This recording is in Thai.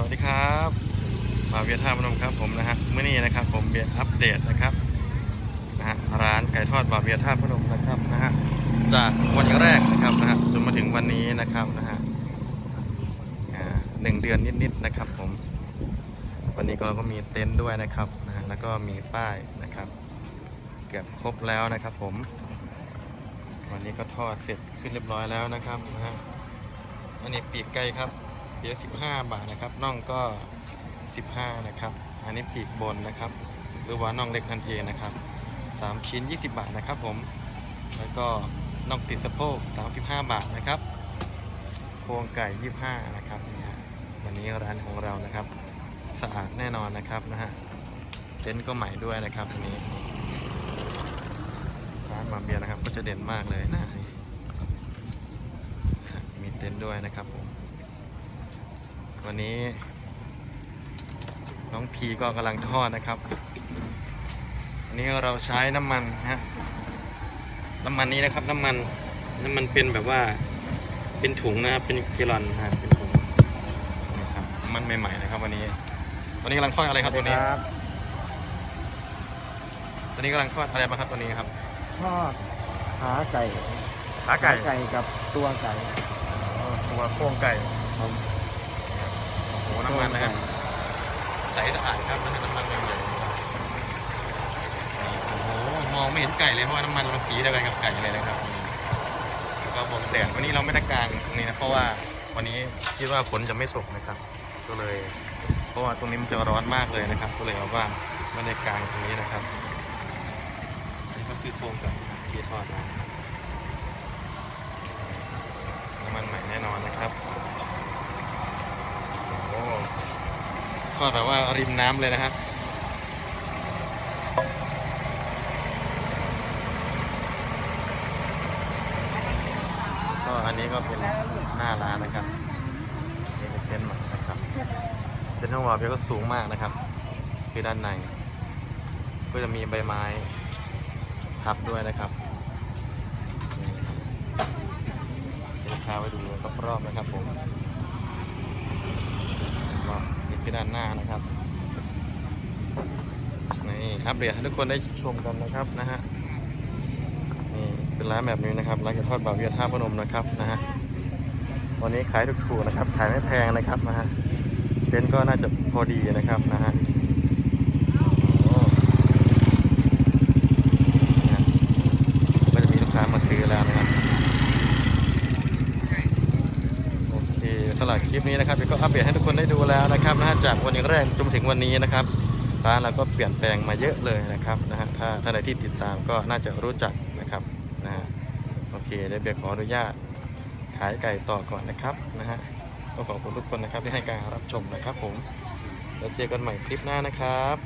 สวัสดีครับมาเวียท่าพนมครับผมนะฮะเมื่อนี้นะครับผมเบียอัปเดตนะครับนะฮะร้านไก่ทอดบาเวียท่าพนมนะครับนะฮะจากวันแรกนะครับนะฮะจนมาถึงวันนี้นะครับนะฮะหนึ่งเดือนนิดๆนะครับผม วันนี้ก็เราก็มีเต็นท์ด้วยนะครับนะฮะแล้วก็มีป้ายนะครับ เกือบครบแล้วนะครับผม วันนี้ก็ทอดเสร็จขึ้นเรียบร้อยแล้วนะครับนะฮะอันนี้ปีกไก่ครับ ปีละสิบห้าบาทนะครับน่องก็สิบห้านะครับ อันนี้ปีกบนนะครับ หรือว่าน่องเล็กทันทีนะครับสามชิ้นยี่สิบบาทนะครับผม แล้วก็น่องติดสะโพกสามสิบห้าบาทนะครับโครงไก่ยี่ห้านะครับนี่ฮะวันนี้ร้านของเรานะครับ สะอาดแน่นอนนะครับนะฮะเต็นท์ก็ใหม่ด้วยนะครับตรงนี้ร้านมาเบียร์นะครับก็จะเด่นมากเลยนะมีเต็นท์ด้วยนะครับผม วันนี้ น้องพีก็กำลังทอดนะครับอันนี้เราใช้น้ำมันนะฮะน้ำมันนี้นะครับ น้ำมันน้ำมันเป็นแบบว่าเป็นถุงนะครับเป็นกิลอนนะฮะเป็นถุงนะครับน้ำมันใหม่ๆนะครับ วันนี้ วันนี้กำลังทอดอะไรครับตัวนี้ครับตัวนี้กำลังทอดอะไรบ้างครับตัวนี้ครับทอดขาไก่ขาไก่ไก่กับตัวไก่อ๋อตัวโครงไก่ครับโอ้โห น้ำมันนะครับใสสะอาดครับนะฮะน้ำมันใหญ่ๆนะครับนี่โอ้โหมองไม่เห็นไก่เลยเพราะว่าน้ำมันมันสีเดียวกันกับไก่เลยนะครับนี่แล้วก็บวกแดดวันนี้เราไม่ได้กลางตรงนี้นะเพราะว่าวันนี้คิดว่าฝนจะไม่ตกนะครับ ก็เลย เพราะว่าตรงนี้มันจะร้อนมากเลยนะครับ ก็เลยเอาว่าไม่ได้กลางตรงนี้นะครับอันนี้ก็คือโครงไก่ที่ทอดมาน้ำมันใหม่แน่นอนนะครับ โอ้ ทอดแบบว่าริมน้ำเลยนะฮะก็อันนี้ก็เป็นหน้าร้านนะครับนี่เป็นเต็นท์นะครับเต็นท์ของวาเบียก็สูงมากนะครับ คือด้านในก็จะมีใบไม้ทับด้วยนะครับเดี๋ยวพาไปดูรอบๆนะครับผมก็นี่คื อด้านหน้านะครับนี่อัปเดตให้ทุกคนได้ชมกันนะครับนะฮะนี่เป็นร้านแบบนี้นะครับร้านกระทอดบาเวียท่าพนมนะครับนะฮะวันนี้ขายถูกๆนะครับ ขายไม่แพงนะครับนะฮะเต็นท์ก็น่าจะพอดีนะครับนะฮะโอ้นะฮะก็จะมีลูกค้ามาซื้อแล้วนะครับ โอเค สำหรับคลิปนี้นะครับก็อัปเดตให้ทุกคนได้ดูแล้วนะครับนะฮะจากวันแรกจนถึงวันนี้นะครับร้านเราก็เปลี่ยนแปลงมาเยอะเลยนะครับนะฮะถ้าถ้านใครที่ติดตามก็น่าจะรู้จักนะครับนะฮะโอเคเดี๋ยวเบียร์ขออนุญาตขายไก่ต่อก่อนนะครับนะฮะก็ขอบคุณทุกคนนะครับที่ให้การรับชมนะครับ ผมแล้วเจอกันใหม่คลิปหน้านะครับ